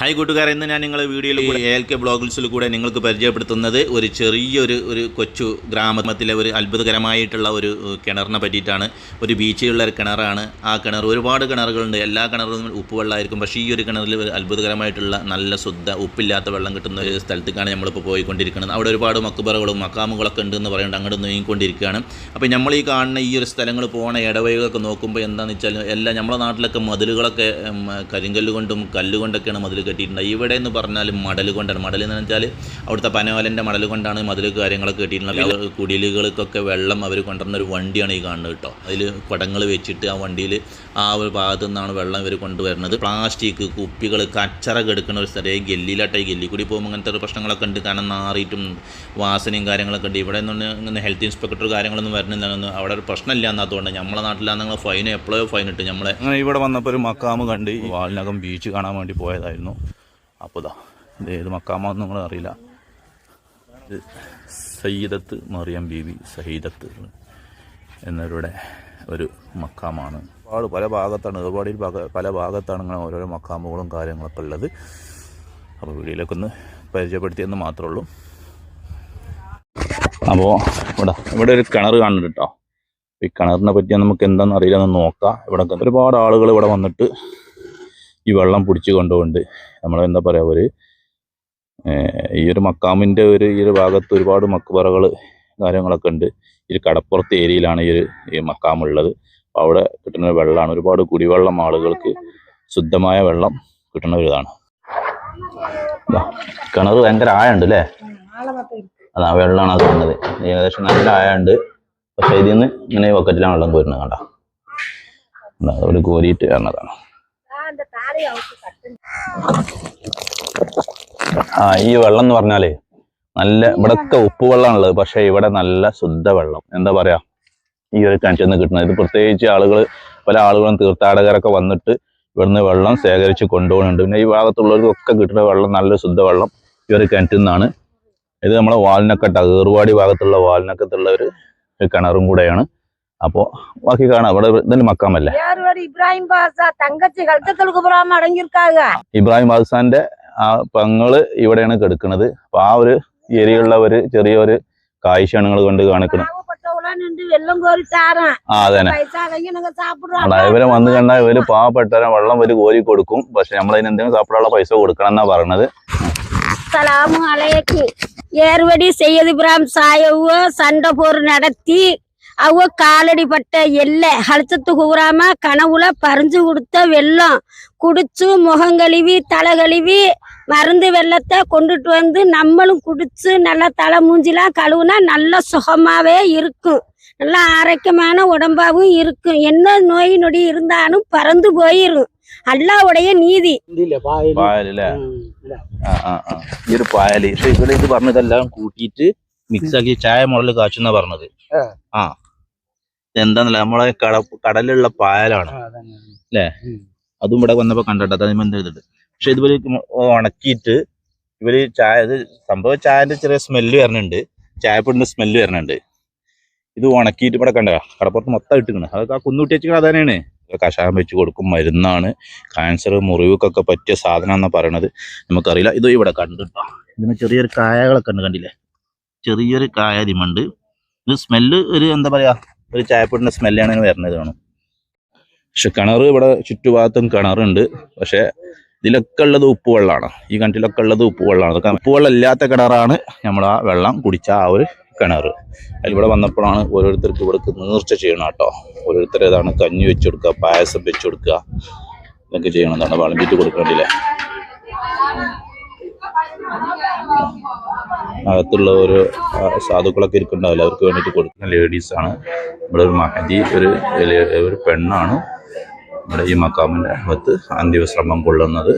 Hi കൂട്ടുകാരെ. ഇന്ന് ഞാൻ നിങ്ങളെ വീഡിയോയിൽ കൂടെ എ എൽ കെ ബ്ലോഗിൽസിൽ കൂടെ നിങ്ങൾക്ക് പരിചയപ്പെടുത്തുന്നത് ഒരു ചെറിയൊരു ഒരു കൊച്ചു ഗ്രാമത്തിലെ ഒരു അത്ഭുതകരമായിട്ടുള്ള ഒരു കിണറിനെ പറ്റിയിട്ടാണ്. ഒരു ബീച്ചിലുള്ള ഒരു കിണറാണ്. ആ കിണർ ഒരുപാട് കിണറുകളുണ്ട്. എല്ലാ കിണറും ഉപ്പുവെള്ളമായിരിക്കും. പക്ഷേ ഈ ഒരു കിണറിൽ ഒരു അത്ഭുതകരമായിട്ടുള്ള നല്ല ശുദ്ധ ഉപ്പില്ലാത്ത വെള്ളം കിട്ടുന്ന ഒരു സ്ഥലത്തേക്കാണ് നമ്മളിപ്പോൾ പോയിക്കൊണ്ടിരിക്കുന്നത്. അവിടെ ഒരുപാട് മക്കുപറകളും മക്കാമുകളൊക്കെ ഉണ്ടെന്ന് പറയുന്നുണ്ട്. അങ്ങോട്ട് നീങ്ങിക്കൊണ്ടിരിക്കുകയാണ്. അപ്പോൾ നമ്മൾ ഈ കാണുന്ന ഈ ഒരു സ്ഥലങ്ങൾ പോകുന്ന ഇടവഴികളൊക്കെ നോക്കുമ്പോൾ എന്താണെന്ന് വെച്ചാൽ എല്ലാ നമ്മുടെ നാട്ടിലൊക്കെ മതിലുകളൊക്കെ കരിങ്കല്ലുകൊണ്ടും കരിങ്കല്ല് കൊണ്ടും കല്ലുകൊണ്ടൊക്കെയാണ് മതിൽ കെട്ടിയിട്ടുണ്ട്. ഇവിടെ എന്ന് പറഞ്ഞാൽ മടൽ കൊണ്ടാണ്. മടൽ എന്ന് വെച്ചാൽ അവിടുത്തെ പനവലന്റെ മടൽ കൊണ്ടാണ് മതിൽ കാര്യങ്ങളൊക്കെ കെട്ടിയിട്ടുള്ളത്. കുടിലുകൾക്കൊക്കെ വെള്ളം അവർ കൊണ്ടുവരുന്ന ഒരു വണ്ടിയാണ് ഈ കാണുന്നത് കേട്ടോ. അതിൽ കുടങ്ങൾ വെച്ചിട്ട് ആ വണ്ടിയിൽ ആ ഒരു ഭാഗത്തു നിന്നാണ് വെള്ളം ഇവർ കൊണ്ടുവരുന്നത്. പ്ലാസ്റ്റിക് കുപ്പികൾ കച്ചറ കെടുക്കുന്ന ഒരു സ്ഥലം ഈ ഗല്ലിയിലാട്ടെ ഈ ഗല്ലി കൂടി പോകുമ്പോൾ അങ്ങനത്തെ ഒരു പ്രശ്നങ്ങളൊക്കെ ഉണ്ട്. കാരണം നാറിയിട്ടും വാസനയും കാര്യങ്ങളൊക്കെ ഉണ്ട്. ഇവിടെ നിന്ന് ഇങ്ങനെ ഹെൽത്ത് ഇൻസ്പെക്ടർ കാര്യങ്ങളൊന്നും വരുന്നില്ലെന്ന് അവിടെ ഒരു പ്രശ്നമില്ല എന്നാത്തതുകൊണ്ട് നമ്മളെ നാട്ടിലാണെങ്കിൽ ഫൈൻ എപ്പോഴോ ഫൈൻ ഇട്ട്. നമ്മളെ അങ്ങനെ ഇവിടെ വന്നപ്പോൾ ഒരു മക്കാമ് കണ്ട് വാലിനകം ബീച്ച് കാണാൻ വേണ്ടി പോയതായിരുന്നു. അപ്പോൾ ഇതാ ഇത് ഏത് മക്കാമെന്ന് നിങ്ങൾ അറിയില്ല. ഇത് സയ്യിദത്ത് മറിയം ബീവി സഹീദത്ത് എന്നവരുടെ ഒരു മക്കാമാണ്. ഒരുപാട് പല ഭാഗത്താണ് ഭാഗ പല ഭാഗത്താണ് ഇങ്ങനെ ഓരോരോ മക്കാമുകളും കാര്യങ്ങളൊക്കെ ഉള്ളത്. അപ്പോൾ വീഡിയോയിലൊക്കെ ഒന്ന് പരിചയപ്പെടുത്തിയെന്ന് മാത്രമേ ഉള്ളൂ. അപ്പോൾ ഇവിടെ ഇവിടെ ഒരു കിണർ കാണുന്നുണ്ട് കേട്ടോ. ഈ കിണറിനെ പറ്റി നമുക്ക് എന്താണെന്ന് അറിയില്ല എന്ന് നോക്കാം. ഇവിടെ ഒരുപാട് ആളുകൾ ഇവിടെ വന്നിട്ട് ഈ വെള്ളം പിടിച്ചു കൊണ്ടുകൊണ്ട് നമ്മൾ എന്താ പറയുക ഒരു ഈ ഒരു മക്കാമിന്റെ ഒരു ഈ ഒരു ഭാഗത്ത് ഒരുപാട് മക്കുപറകൾ കാര്യങ്ങളൊക്കെ ഉണ്ട്. ഈ കടപ്പുറത്ത് ഏരിയയിലാണ് ഈ ഒരു ഈ മക്കാമുള്ളത്. അവിടെ കിട്ടുന്ന വെള്ളമാണ് ഒരുപാട് കുടിവെള്ളം ആളുകൾക്ക് ശുദ്ധമായ വെള്ളം കിട്ടുന്ന ഒരു ഇതാണ്. ദാ, കിണർ ഭയങ്കര ആയുണ്ട് അല്ലേ? അതാ വെള്ളമാണ് അത് വരുന്നത് ഏകദേശം നല്ല ആയുണ്ട് പക്ഷേ ഇതിൽ നിന്ന് ഇങ്ങനെ ബക്കറ്റിലാണ് വെള്ളം കോരുന്നത് കണ്ട. ഒരു കോരിയിട്ട് വരണതാണ് ആ ഈ വെള്ളം എന്ന് പറഞ്ഞാലേ നല്ല ഇവിടൊക്കെ ഉപ്പ് വെള്ളമാണുള്ളത് പക്ഷെ ഇവിടെ നല്ല ശുദ്ധ വെള്ളം. എന്താ പറയാ? ഈ ഒരു കിണറ്റിൽ നിന്ന് കിട്ടുന്നത്. ഇത് പ്രത്യേകിച്ച് ആളുകൾ പല ആളുകളും തീർത്ഥാടകരൊക്കെ വന്നിട്ട് ഇവിടുന്ന് വെള്ളം ശേഖരിച്ച് കൊണ്ടുപോകുന്നുണ്ട്. പിന്നെ ഈ ഭാഗത്തുള്ളവർക്കൊക്കെ കിട്ടുന്ന വെള്ളം നല്ല ശുദ്ധ വെള്ളം ഈ ഒരു കിണറ്റിൽ നിന്നാണ്. ഇത് നമ്മളെ വാലിനക്കട്ട ഏറുവാടി ഭാഗത്തുള്ള വാലിനക്കത്തുള്ള ഒരു കിണറും കൂടെയാണ്. അപ്പോൾ ബാക്കി കാണാം ഇവിടെ ഇതിന് മക്കാമല്ലേ யார் ஒரு இப்ராஹிம் பாஷா தங்கச்சி கழுத்தத்தில் குபுராம அடங்கியிருக்காங்க ഇബ്രാഹിം ബാദ്സാന്റെ ആ പെങ്ങള് ഇവിടെയാണ് കിടക്കുന്നത് അപ്പൊ ആ ഒരു ഏരിയയുള്ള ഒരു ചെറിയൊരു കാഴ്ചയാണ് നിങ്ങൾ കണ്ട് കാണിക്കുന്നത് பாவப்பட்டவங்களா நின்று வெள்ளம் கோரி தாரேன் ആ അതന്നെ வயசானவங்க நாங்க അതാ சாப்பிடுறோம் ഇവരെ വന്ന് കണ്ടാൽ ഇവര് പാവപ്പെട്ടവരെ വെള്ളം ഒരു കോരി കൊടുക്കും പക്ഷെ നമ്മളതിന് എന്തെങ്കിലും സാപ്പിടാനുള്ള പൈസ കൊടുക്കണം എന്നാ പറയണത് சலாமு அலையக்கு ஏர்வடி செய்யது இப்ராஹிம் சாயவோ சண்டை போர் நடத்தி அவ காலடி பட்ட எல்லை ஹலத்தத்து கூறாம கனவுல பறிஞ்சு கொடுத்த வெள்ளம் குடிச்சு முகம் கழுவி தலை கழுவி மருந்து வெள்ளத்தை கொண்டுட்டு வந்து நம்மளும் குடிச்சு நல்லா தலை மூஞ்சிலாம் கழுவுனா நல்ல சுகமாவே இருக்கும் நல்ல ஆரோக்கியமான உடம்பாவும் இருக்கும் என்ன நோய் நொடி இருந்தாலும் பறந்து போயிரும் அல்லாவுடைய நீதி പായലല്ലേ ആ ആ ആ ഈ ഒരു പായല് പക്ഷെ ഇവിടെ ഇത് പറഞ്ഞതെല്ലാം കൂട്ടിയിട്ട് മിക്സ് ആക്കി ചായ മുകളിൽ കാച്ചുന്ന പറഞ്ഞത് ആ എന്താന്നല്ല നമ്മളെ കട കടലിലുള്ള പായലാണ്. അല്ലേ അതും ഇവിടെ വന്നപ്പോ കണ്ടിട്ട് അതിന് എന്ത് ചെയ്തിട്ട് പക്ഷെ ഇതുപോലെ ഉണക്കിയിട്ട് ഇവർ ചായ ഇത് സംഭവം ചായന്റെ ചെറിയ സ്മെല്ല് വരുന്നുണ്ട് ചായപ്പൊടിന്റെ സ്മെല്ല് വരുന്നുണ്ട് ഇത് ഉണക്കിയിട്ട് ഇവിടെ കണ്ട? കടപ്പുറത്ത് മൊത്തം ഇട്ടിക്കണ് അതൊക്കെ ആ കുന്നുട്ടി വെച്ചിട്ട് അതന്നെയാണ്. കഷായം വെച്ച് കൊടുക്കും മരുന്നാണ് ക്യാൻസർ മുറിവുക്കൊക്കെ പറ്റിയ സാധനം എന്നാ പറയണത്. നമുക്കറിയില്ല. ഇത് ഇവിടെ കണ്ടിട്ടോ. ഇതിന് ചെറിയൊരു കായകളൊക്കെ ഉണ്ട് കണ്ടില്ലേ? ചെറിയൊരു കായ ഇതിമുണ്ട് ഇത് സ്മെല്ല് ഒരു എന്താ പറയാ? ഒരു ചായപ്പൊടിന്റെ സ്മെല്ലാണ് അതിന് വരുന്നത് കാണും. പക്ഷെ കിണർ ഇവിടെ ചുറ്റുഭാഗത്തും കിണറുണ്ട്. പക്ഷെ ഇതിലൊക്കെ ഉള്ളത് ഉപ്പുവെള്ളമാണ് ഈ കണ്ടിലൊക്കെ ഉള്ളത് ഉപ്പുവെള്ളമാണ് അതൊക്കെ ഉപ്പുവെള്ളം ഇല്ലാത്ത കിണറാണ് നമ്മൾ ആ വെള്ളം കുടിച്ച ആ ഒരു കിണർ. അതിലിവിടെ വന്നപ്പോഴാണ് ഓരോരുത്തർക്ക് ഇവിടേക്ക് നീർച്ച ചെയ്യണം കേട്ടോ. ഓരോരുത്തർ ഏതാണ് കഞ്ഞി വെച്ച് കൊടുക്കുക പായസം വെച്ച് കൊടുക്കുക ഇതൊക്കെ ചെയ്യണം എന്താണ് വിളമ്പിട്ട് കൊടുക്കണ്ടില്ലേ അകത്തുള്ള ഒരു സാധുക്കളൊക്കെ ഇരിക്കുന്നുണ്ടാവില്ല അവർക്ക് വേണ്ടിയിട്ട് കൊടുക്കുന്ന ലേഡീസ് ആണ് ഇവിടെ ഒരു മഹതി ഒരു ഒരു പെണ്ണാണ്. ഇവിടെ ഈ മക്കാമിന്റെ അകത്ത് അന്ത്യവിശ്രമം കൊള്ളുന്നത്.